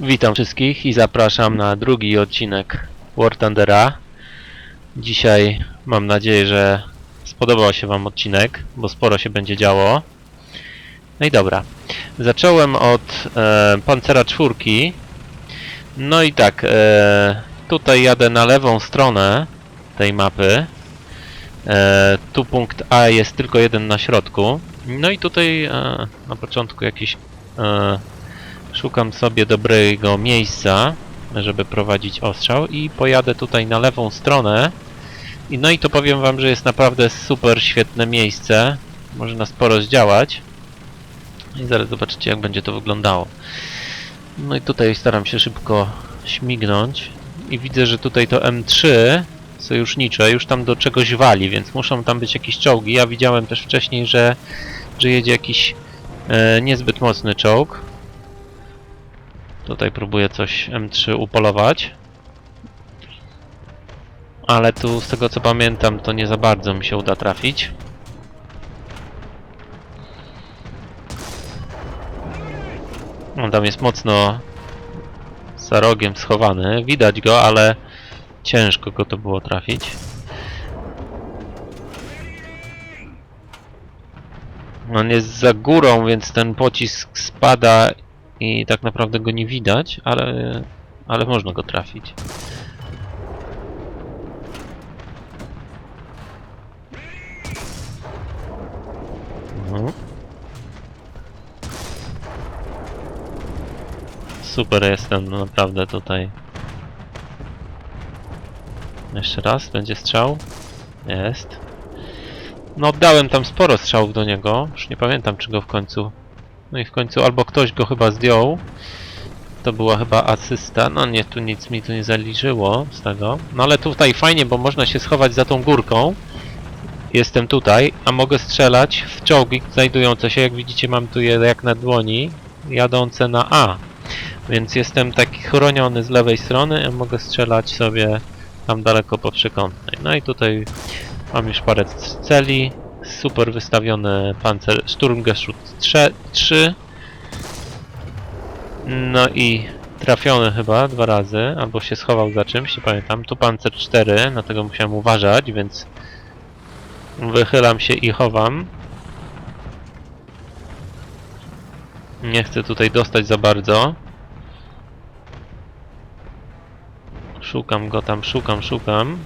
Witam wszystkich i zapraszam na drugi odcinek War Thundera. Dzisiaj mam nadzieję, że spodobał się Wam odcinek, bo sporo się będzie działo. No i dobra. Zacząłem od e, Pancera czwórki. No i tak, e, tutaj jadę na lewą stronę tej mapy. E, tu punkt A jest tylko jeden na środku. No i tutaj e, na początku jakiś e, Szukam sobie dobrego miejsca, żeby prowadzić ostrzał i pojadę tutaj na lewą stronę. I no i to powiem wam, że jest naprawdę super świetne miejsce. Może na sporo zdziałać. I zaraz zobaczycie jak będzie to wyglądało. No i tutaj staram się szybko śmignąć. I widzę, że tutaj to M3 sojusznicze już tam do czegoś wali, więc muszą tam być jakieś czołgi. Ja widziałem też wcześniej, że, że jedzie jakiś e, niezbyt mocny czołg. Tutaj próbuję coś M3 upolować. Ale tu z tego co pamiętam to nie za bardzo mi się uda trafić. On tam jest mocno za rogiem schowany. Widać go, ale ciężko go to było trafić. On jest za górą, więc ten pocisk spada i tak naprawdę go nie widać, ale, ale można go trafić. No. Super jestem, no naprawdę tutaj. Jeszcze raz, będzie strzał. Jest. No oddałem tam sporo strzałów do niego, już nie pamiętam czy go w końcu no i w końcu albo ktoś go chyba zdjął. To była chyba asysta. No nie, tu nic mi tu nie zaliczyło z tego. No ale tutaj fajnie, bo można się schować za tą górką. Jestem tutaj, a mogę strzelać w czołgi znajdujące się. Jak widzicie mam tu je jak na dłoni, jadące na A. Więc jestem taki chroniony z lewej strony, a mogę strzelać sobie tam daleko po przekątnej. No i tutaj mam już parę celi super wystawiony pancer Sturmgeschütz 3 no i trafiony chyba dwa razy, albo się schował za czymś, nie pamiętam. Tu pancer 4, dlatego musiałem uważać, więc wychylam się i chowam. Nie chcę tutaj dostać za bardzo. Szukam go tam, szukam, szukam.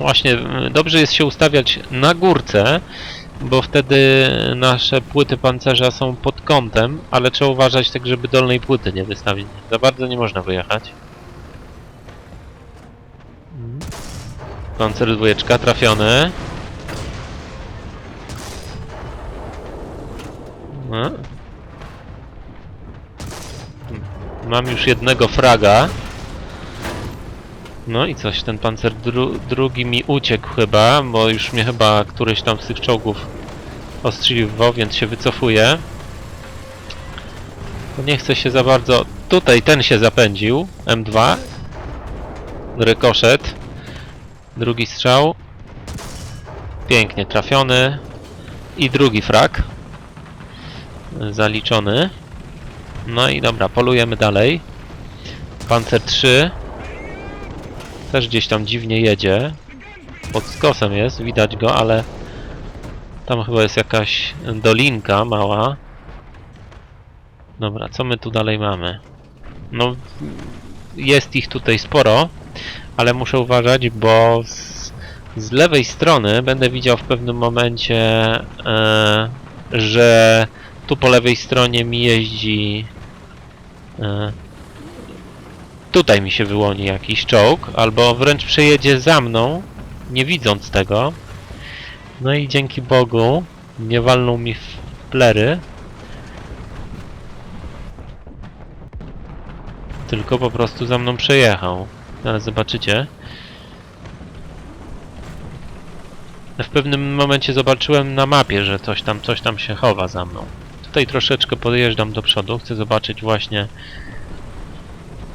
Właśnie, dobrze jest się ustawiać na górce, bo wtedy nasze płyty pancerza są pod kątem, ale trzeba uważać tak, żeby dolnej płyty nie wystawić. Za bardzo nie można wyjechać. Pancer dwójeczka trafiony. No. Mam już jednego fraga. No i coś, ten pancer dru drugi mi uciekł chyba, bo już mnie chyba któryś tam z tych czołgów ostrzeliwał, więc się wycofuję. To nie chcę się za bardzo... Tutaj ten się zapędził, M2. Rykoszet. Drugi strzał. Pięknie trafiony. I drugi frak. Zaliczony. No i dobra, polujemy dalej. Pancer 3. Też gdzieś tam dziwnie jedzie. Pod skosem jest, widać go, ale tam chyba jest jakaś dolinka mała. Dobra, co my tu dalej mamy? No, jest ich tutaj sporo, ale muszę uważać, bo z, z lewej strony będę widział w pewnym momencie, e, że tu po lewej stronie mi jeździ e, tutaj mi się wyłoni jakiś czołg, albo wręcz przejedzie za mną, nie widząc tego. No i dzięki Bogu nie walnął mi w plery. Tylko po prostu za mną przejechał. Ale zobaczycie. W pewnym momencie zobaczyłem na mapie, że coś tam, coś tam się chowa za mną. Tutaj troszeczkę podjeżdżam do przodu, chcę zobaczyć właśnie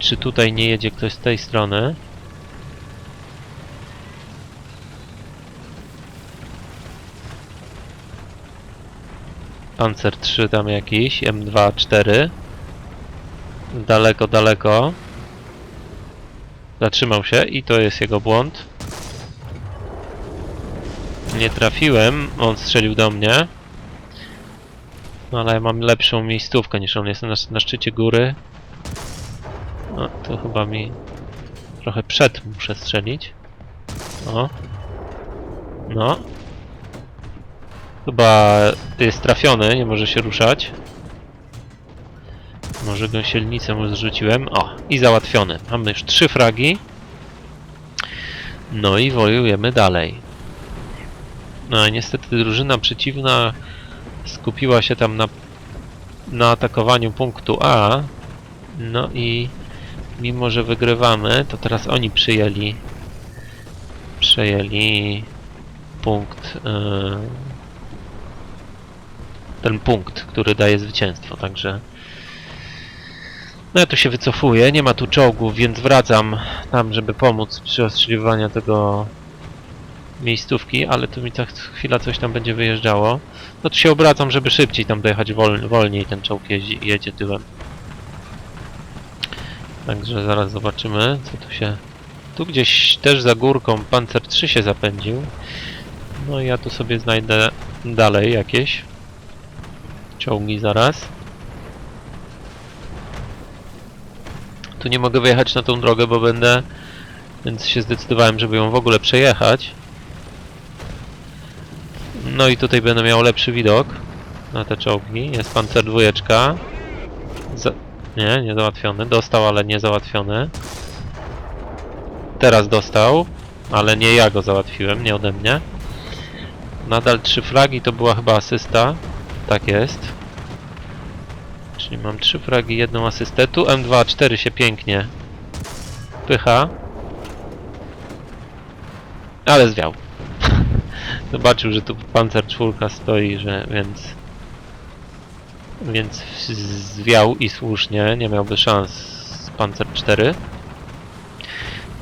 czy tutaj nie jedzie ktoś z tej strony? Panzer 3 tam jakiś, M2, 4. Daleko, daleko. Zatrzymał się i to jest jego błąd. Nie trafiłem, on strzelił do mnie. No ale ja mam lepszą miejscówkę niż on jest na, na szczycie góry. No to chyba mi trochę przed muszę strzelić. O. No. Chyba jest trafiony, nie może się ruszać. Może gąsienicę mu zrzuciłem. O, i załatwiony. Mamy już trzy fragi. No i wojujemy dalej. No i niestety drużyna przeciwna skupiła się tam na, na atakowaniu punktu A. No i mimo, że wygrywamy, to teraz oni przyjęli przejęli punkt yy, ten punkt, który daje zwycięstwo, także no ja tu się wycofuję, nie ma tu czołgów, więc wracam tam, żeby pomóc przy ostrzeliwaniu tego miejscówki, ale tu mi za chwila coś tam będzie wyjeżdżało. No tu się obracam, żeby szybciej tam dojechać wol, wolniej ten czołg jeździ, jedzie tyłem. Także zaraz zobaczymy, co tu się... Tu gdzieś też za górką Panzer 3 się zapędził. No ja tu sobie znajdę dalej jakieś czołgi zaraz. Tu nie mogę wyjechać na tą drogę, bo będę... Więc się zdecydowałem, żeby ją w ogóle przejechać. No i tutaj będę miał lepszy widok na te czołgi. Jest Panzer dwójeczka. Nie, nie załatwiony. Dostał, ale nie załatwiony. Teraz dostał, ale nie ja go załatwiłem, nie ode mnie. Nadal trzy flagi, to była chyba asysta. Tak jest. Czyli mam trzy fragi, jedną asystę. Tu M2-4 się pięknie pycha. Ale zwiał. Zobaczył, że tu Panzer 4 stoi, że więc... Więc zwiał i słusznie, nie miałby szans z Panzer 4.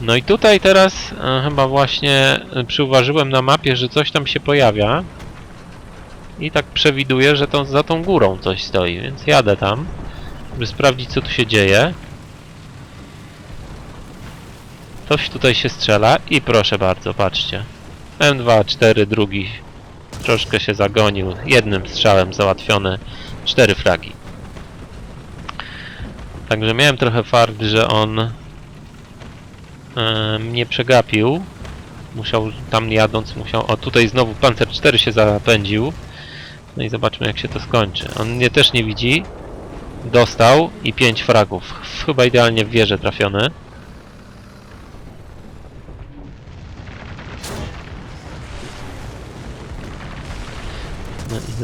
No i tutaj teraz e, chyba właśnie przyuważyłem na mapie, że coś tam się pojawia. I tak przewiduję, że to za tą górą coś stoi, więc jadę tam, żeby sprawdzić co tu się dzieje. Coś tutaj się strzela i proszę bardzo, patrzcie. M2, 4, drugi troszkę się zagonił, jednym strzałem załatwione cztery fragi. Także miałem trochę fart, że on mnie przegapił. Musiał tam jadąc, musiał... O, tutaj znowu Panzer 4 się zapędził. No i zobaczmy jak się to skończy. On mnie też nie widzi. Dostał i 5 fragów. Chyba idealnie w wieżę trafiony.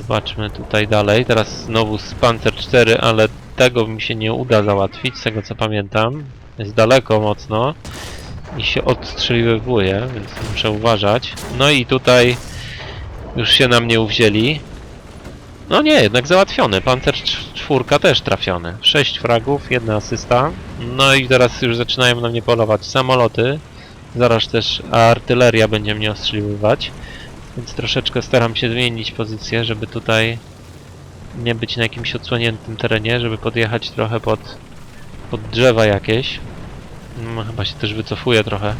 Zobaczmy tutaj dalej. Teraz znowu z Panzer 4, ale tego mi się nie uda załatwić, z tego co pamiętam. Jest daleko mocno i się odstrzeliwuje, więc muszę uważać. No i tutaj już się na mnie uwzięli. No nie, jednak załatwiony. Panzer 4 też trafiony. 6 fragów, jedna asysta. No i teraz już zaczynają na mnie polować samoloty. Zaraz też artyleria będzie mnie ostrzeliwać. Więc troszeczkę staram się zmienić pozycję, żeby tutaj nie być na jakimś odsłoniętym terenie, żeby podjechać trochę pod, pod drzewa jakieś. No, chyba się też wycofuję trochę.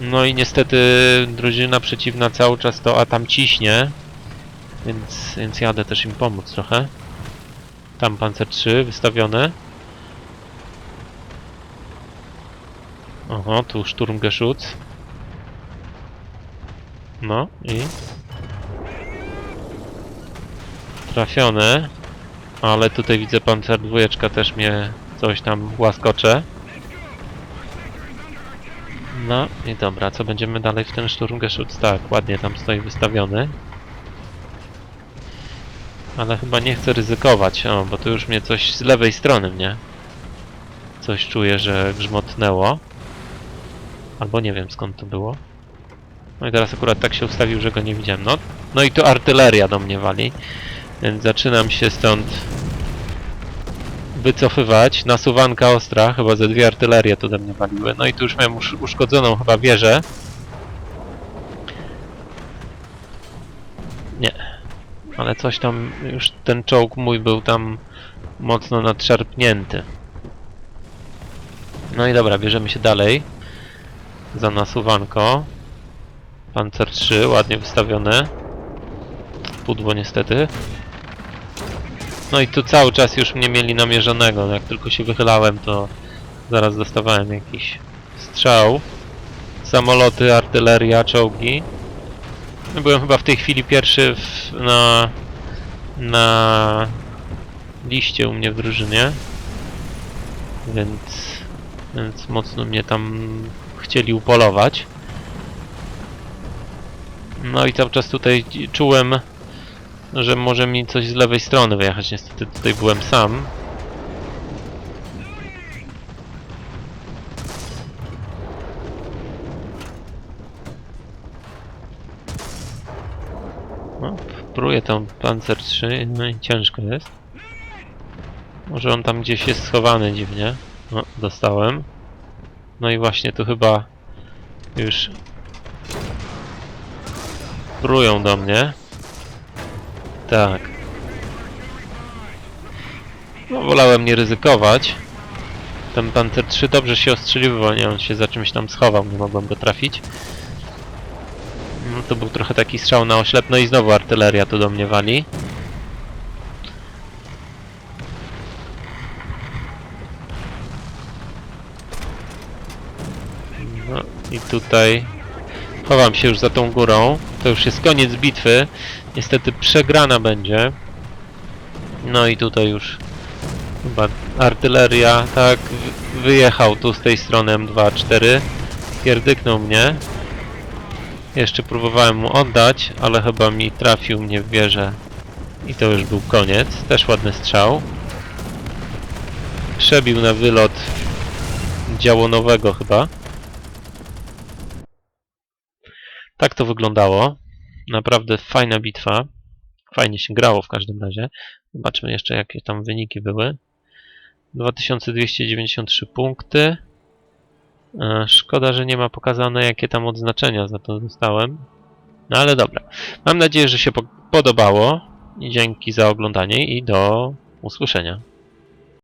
No i niestety drużyna przeciwna cały czas to a tam ciśnie. Więc, więc jadę też im pomóc trochę. Tam Panzer 3 wystawione. Oho, tu Sturmgeschütz. No i... Trafione. Ale tutaj widzę Panzer dwójeczka też mnie coś tam łaskocze. No i dobra, co będziemy dalej w ten Sturmgeschütz? Tak, ładnie tam stoi wystawiony. Ale chyba nie chcę ryzykować, o, bo tu już mnie coś z lewej strony mnie. Coś czuję, że grzmotnęło. Albo nie wiem skąd to było. No i teraz akurat tak się ustawił, że go nie widziałem. No, no i tu artyleria do mnie wali. Więc zaczynam się stąd wycofywać. Nasuwanka ostra, chyba ze dwie artylerie tu do mnie waliły. No i tu już miałem usz uszkodzoną chyba wieżę. Nie. Ale coś tam, już ten czołg mój był tam mocno nadszarpnięty. No i dobra, bierzemy się dalej. Za nasuwanko. Pancer 3, ładnie wystawione. Pudło niestety. No i tu cały czas już mnie mieli namierzonego. Jak tylko się wychylałem, to zaraz dostawałem jakiś strzał. Samoloty, artyleria, czołgi. No, Byłem chyba w tej chwili pierwszy w, na, na liście u mnie w drużynie. Więc, więc mocno mnie tam chcieli upolować. No i cały czas tutaj czułem, że może mi coś z lewej strony wyjechać. Niestety tutaj byłem sam. No, próbuję tam Panzer 3, no i ciężko jest. Może on tam gdzieś jest schowany dziwnie. No, dostałem. No i właśnie tu chyba już prują do mnie. Tak. No, wolałem nie ryzykować. Ten Panzer 3 dobrze się ostrzeliwał, nie? On się za czymś tam schował, nie mogłem go trafić. No to był trochę taki strzał na oślep, no i znowu artyleria tu do mnie wali. No i tutaj chowam się już za tą górą. To już jest koniec bitwy. Niestety przegrana będzie. No i tutaj już chyba artyleria, tak, wy- wyjechał tu z tej strony M24. Pierdyknął mnie. Jeszcze próbowałem mu oddać, ale chyba mi trafił mnie w wieżę. I to już był koniec. Też ładny strzał. Przebił na wylot działonowego chyba. Tak to wyglądało. Naprawdę fajna bitwa. Fajnie się grało w każdym razie. Zobaczmy jeszcze jakie tam wyniki były. 2293 punkty. E, Szkoda, że nie ma pokazane jakie tam odznaczenia za to dostałem. No ale dobra. Mam nadzieję, że się po podobało. Dzięki za oglądanie i do usłyszenia.